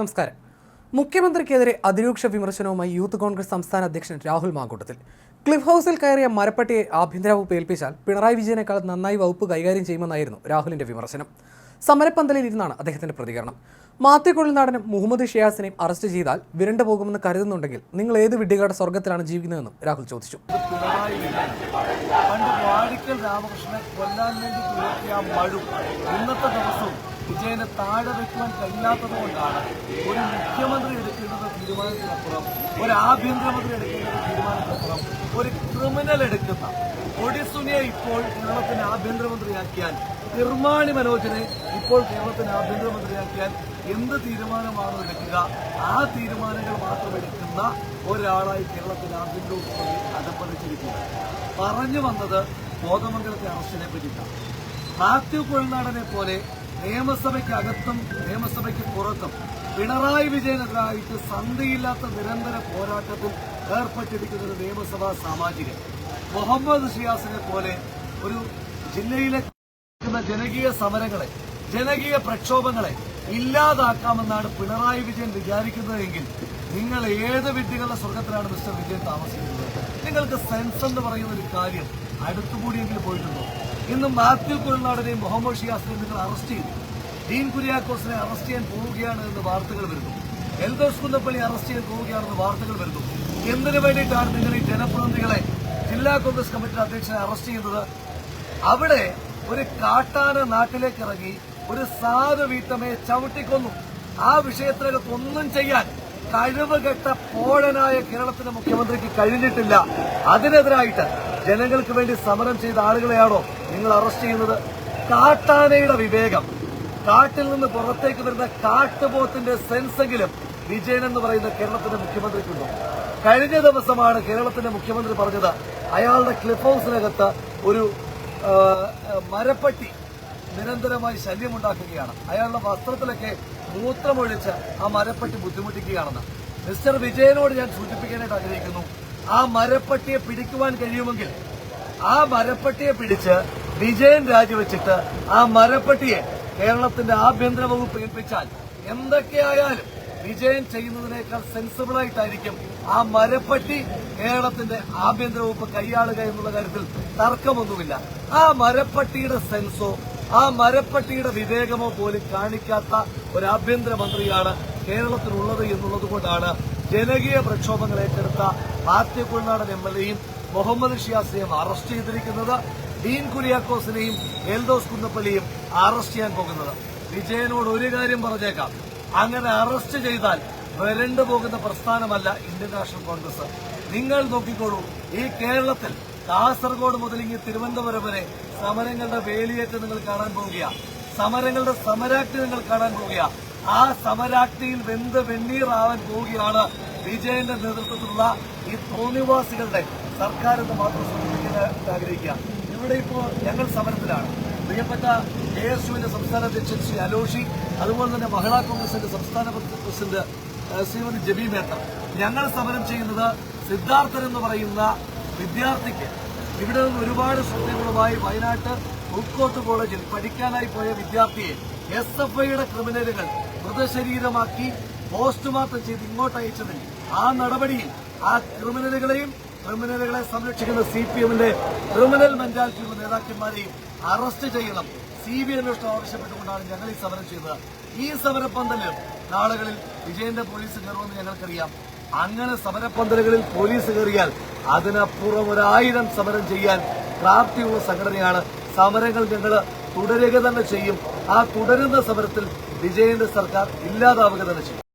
നമസ്കാരം. മുഖ്യമന്ത്രിക്കെതിരെ അതിരൂക്ഷ വിമർശനവുമായി യൂത്ത് കോൺഗ്രസ് സംസ്ഥാന അധ്യക്ഷൻ രാഹുൽ മാങ്കൂട്ടത്തിൽ. ക്ലിഫ് ഹൗസിൽ കയറിയ മരപ്പട്ടിയെ ആഭ്യന്തര വകുപ്പ് ഏൽപ്പിച്ചാൽ പിണറായി വിജയനേക്കാൾ നന്നായി വകുപ്പ് കൈകാര്യം ചെയ്യുമെന്നായിരുന്നു രാഹുലിന്റെ വിമർശനം. സമരപ്പന്തലിൽ ഇരുന്നാണ് അദ്ദേഹത്തിന്റെ പ്രതികരണം. മാത്യു നടനും മുഹമ്മദ് ഷിയാസിനെയും അറസ്റ്റ് ചെയ്താൽ വിരണ്ടു പോകുമെന്ന് കരുതുന്നുണ്ടെങ്കിൽ നിങ്ങൾ ഏത് വിഡ്ഢികളുടെ സ്വർഗത്തിലാണ് ജീവിക്കുന്നതെന്നും രാഹുൽ ചോദിച്ചു. രാമകൃഷ്ണനെ കൊല്ലാൻ വേണ്ടി ഇന്നത്തെ ദിവസവും വിജയനെ താഴെ വെക്കുവാൻ കഴിയാത്തത് കൊണ്ടാണ് ഒരു മുഖ്യമന്ത്രി എടുക്കേണ്ടത് തീരുമാനത്തിനപ്പുറം ഒരു ആഭ്യന്തരമന്ത്രി എടുക്കേണ്ടത് തീരുമാനത്തിനപ്പുറം ഒരു ക്രിമിനൽ എടുക്കുന്ന ഒഡിസുനിയെ ഇപ്പോൾ കേരളത്തിന് ആഭ്യന്തരമന്ത്രിയാക്കിയാൽ നിർമാണി മനോജിനെ ഇപ്പോൾ കേരളത്തിന് ആഭ്യന്തരമന്ത്രിയാക്കിയാൽ എന്ത് തീരുമാനമാണ് എടുക്കുക? ആ തീരുമാനങ്ങൾ മാത്രം എടുക്കുന്ന ഒരാളായി കേരളത്തിൽ ആഭ്യന്തരമന്ത്രി അധപ്പതിച്ചിരിക്കുക പറഞ്ഞു വന്നത് ബോധമംഗലത്തെ അറസ്റ്റിനെ പറ്റിയിട്ടാണ്. മാത്യു കുഴൽനാടനെ പോലെ നിയമസഭയ്ക്ക് അകത്തും നിയമസഭയ്ക്ക് പുറത്തും പിണറായി വിജയനെതിരായിട്ട് സന്ധിയില്ലാത്ത നിരന്തര പോരാട്ടത്തിൽ ഏർപ്പെട്ടിരിക്കുന്ന ഒരു നിയമസഭാ സാമാജികൻ. മുഹമ്മദ് ഷിയാസിനെ പോലെ ഒരു ജില്ലയിലെ ജനകീയ സമരങ്ങളെ ജനകീയ പ്രക്ഷോഭങ്ങളെ ഇല്ലാതാക്കാമെന്നാണ് പിണറായി വിജയൻ വിചാരിക്കുന്നതെങ്കിൽ നിങ്ങൾ ഏത് വിദ്യകളുടെ സ്വർഗത്തിലാണ് മിസ്റ്റർ വിജയൻ താമസിക്കുന്നത്? നിങ്ങൾക്ക് സെൻസ് എന്ന് പറയുന്ന ഒരു കാര്യം അടുത്തുകൂടിയെങ്കിലും പോയിട്ടുണ്ടോ? ഇന്ന് മാത്യു കുഴൽനാടിനെയും മുഹമ്മദ് ഷിയാസിനെയും നിങ്ങൾ അറസ്റ്റ് ചെയ്തു. ഡീൻ കുര്യാക്കോസിനെ അറസ്റ്റ് ചെയ്യാൻ പോവുകയാണ് എന്ന് വാർത്തകൾ വരുന്നു. എൽദോസ് കുന്നപ്പള്ളി അറസ്റ്റ് ചെയ്യാൻ പോവുകയാണെന്ന് വാർത്തകൾ വരുന്നു. എന്തിനു വേണ്ടിയിട്ടാണ് നിങ്ങൾ ഈ ജനപ്രതിനിധികളെ ജില്ലാ കോൺഗ്രസ് കമ്മിറ്റി അധ്യക്ഷനെ അറസ്റ്റ് ചെയ്യുന്നത്? അവിടെ ഒരു കാട്ടാന നാട്ടിലേക്ക് ഇറങ്ങി ഒരു സാധു വീട്ടമ്മയെ ചവിട്ടിക്കൊന്നു. ആ വിഷയത്തിനകത്ത് ഒന്നും ചെയ്യാൻ കഴിവുകെട്ട പോഴനായ കേരളത്തിന്റെ മുഖ്യമന്ത്രിക്ക് കഴിഞ്ഞിട്ടില്ല. അതിനെതിരായിട്ട് ജനങ്ങൾക്ക് വേണ്ടി സമരം ചെയ്ത ആളുകളെയാണോ നിങ്ങൾ അറസ്റ്റ് ചെയ്യുന്നത്? കാട്ടാനയുടെ വിവേകം. കാട്ടിൽ നിന്ന് പുറത്തേക്ക് വരുന്ന കാട്ടുപോത്തിന്റെ സെൻസെങ്കിലും വിജയൻ എന്ന് പറയുന്ന കേരളത്തിന്റെ മുഖ്യമന്ത്രിക്കുണ്ടോ? കഴിഞ്ഞ ദിവസമാണ് കേരളത്തിന്റെ മുഖ്യമന്ത്രി പറഞ്ഞത് അയാളുടെ ക്ലിഫ് ഹൗസിനകത്ത് ഒരു മരപ്പട്ടി നിരന്തരമായി ശല്യമുണ്ടാക്കുകയാണ്. അയാളുടെ വസ്ത്രത്തിലൊക്കെ മൂത്രമൊഴിച്ച് ആ മരപ്പട്ടി ബുദ്ധിമുട്ടിക്കുകയാണെന്ന്. മിസ്റ്റർ വിജയനോട് ഞാൻ സൂചിപ്പിക്കാനായിട്ട് ആഗ്രഹിക്കുന്നു ആ മരപ്പട്ടിയെ പിടിക്കുവാൻ കഴിയുമെങ്കിൽ ആ മരപ്പട്ടിയെ പിടിച്ച് വിജയൻ രാജിവെച്ചിട്ട് ആ മരപ്പട്ടിയെ കേരളത്തിന്റെ ആഭ്യന്തര വകുപ്പ് ഏൽപ്പിച്ചാൽ എന്തൊക്കെയായാലും വിജയൻ ചെയ്യുന്നതിനേക്കാൾ സെൻസിബിളായിട്ടായിരിക്കും ആ മരപ്പട്ടി കേരളത്തിന്റെ ആഭ്യന്തര വകുപ്പ് കൈയാളുക എന്നുള്ള കാര്യത്തിൽ തർക്കമൊന്നുമില്ല. ആ മരപ്പട്ടിയുടെ സെൻസോ ആ മരപ്പട്ടിയുടെ വിവേകമോ പോലും കാണിക്കാത്ത ഒരു ആഭ്യന്തര മന്ത്രിയാണ് കേരളത്തിലുള്ളത് എന്നുള്ളത് കൊണ്ടാണ് ജനകീയ പ്രക്ഷോഭങ്ങൾ ഏറ്റെടുത്ത മാത്യു കുഴനാടൻ എം എൽ എയും മുഹമ്മദ് ഷിയാസിനെയും അറസ്റ്റ് ചെയ്തിരിക്കുന്നത് ഡീൻ കുര്യാക്കോസിനെയും എൽദോസ് കുന്നപ്പള്ളിയും അറസ്റ്റ് ചെയ്യാൻ പോകുന്നത്. വിജയനോട് ഒരു കാര്യം പറഞ്ഞേക്കാം. അങ്ങനെ അറസ്റ്റ് ചെയ്താൽ വരണ്ടു പോകുന്ന പ്രസ്ഥാനമല്ല ഇന്ത്യൻ നാഷണൽ കോൺഗ്രസ്. നിങ്ങൾ നോക്കിക്കോളൂ ഈ കേരളത്തിൽ കാസർഗോഡ് മുതൽ ഇങ്ങ് തിരുവനന്തപുരം വരെ സമരങ്ങളുടെ വേലിയേറ്റ് നിങ്ങൾ കാണാൻ പോവുക സമരങ്ങളുടെ സമരാക്തി നിങ്ങൾ കാണാൻ പോവുക ആ സമരാക്തിയിൽ വെന്ത് വെണ്ണീറാവാൻ പോവുകയാണ് വിജയന്റെ നേതൃത്വത്തിലുള്ള ഈ തോന്നിവാസികളുടെ സർക്കാർ എന്ന് മാത്രം സൂചിപ്പിക്കാൻ ആഗ്രഹിക്കുക. ഇവിടെ ഇപ്പോൾ ഞങ്ങൾ സമരത്തിലാണ്. പ്രിയപ്പെട്ട കെ എസ് യുവിന്റെ സംസ്ഥാന അധ്യക്ഷൻ ശ്രീ അലോഷി അതുപോലെ തന്നെ മഹിളാ കോൺഗ്രസിന്റെ സംസ്ഥാന പ്രസിഡന്റ് ശ്രീമതി ജബി മേത്ത. ഞങ്ങൾ സമരം ചെയ്യുന്നത് സിദ്ധാർത്ഥൻ എന്ന് പറയുന്ന വിദ്യാർത്ഥിക്ക്. ഇവിടെ നിന്ന് ഒരുപാട് ശ്രദ്ധകളുമായി വയനാട്ട് മുക്കോട്ട് കോളേജിൽ പഠിക്കാനായി പോയ വിദ്യാർത്ഥിയെ എസ് എഫ് ഐയുടെ ക്രിമിനലുകൾ മൃതശരീരമാക്കി പോസ്റ്റ്മോർട്ടം ചെയ്ത് ഇങ്ങോട്ട് അയച്ചതിൽ ആ നടപടിയിൽ ആ ക്രിമിനലുകളെയും ക്രിമിനലുകളെ സംരക്ഷിക്കുന്ന സി പി എമ്മിന്റെ ക്രിമിനൽ മെന്റാലിറ്റിയുള്ള നേതാക്കന്മാരെയും അറസ്റ്റ് ചെയ്യണം. സി ബി അന്വേഷണം ആവശ്യപ്പെട്ടുകൊണ്ടാണ് ഞങ്ങൾ ഈ സമരം ചെയ്തത്. ഈ സമരപ്പന്തൽ നാളുകളിൽ വിജയന്റെ പോലീസ് കയറുമെന്ന് ഞങ്ങൾക്കറിയാം. അങ്ങനെ സമരപ്പന്തലുകളിൽ പോലീസ് കയറിയാൽ അതിനപ്പുറം ഒരായിരം സമരം ചെയ്യാൻ പ്രാപ്തിയുള്ള സംഘടനയാണ്. സമരങ്ങൾ ഞങ്ങൾ തുടരുക തന്നെ ചെയ്യും. ആ തുടരുന്ന സമരത്തിൽ വിജയന്റെ സർക്കാർ ഇല്ലാതാവുക തന്നെ ചെയ്യും.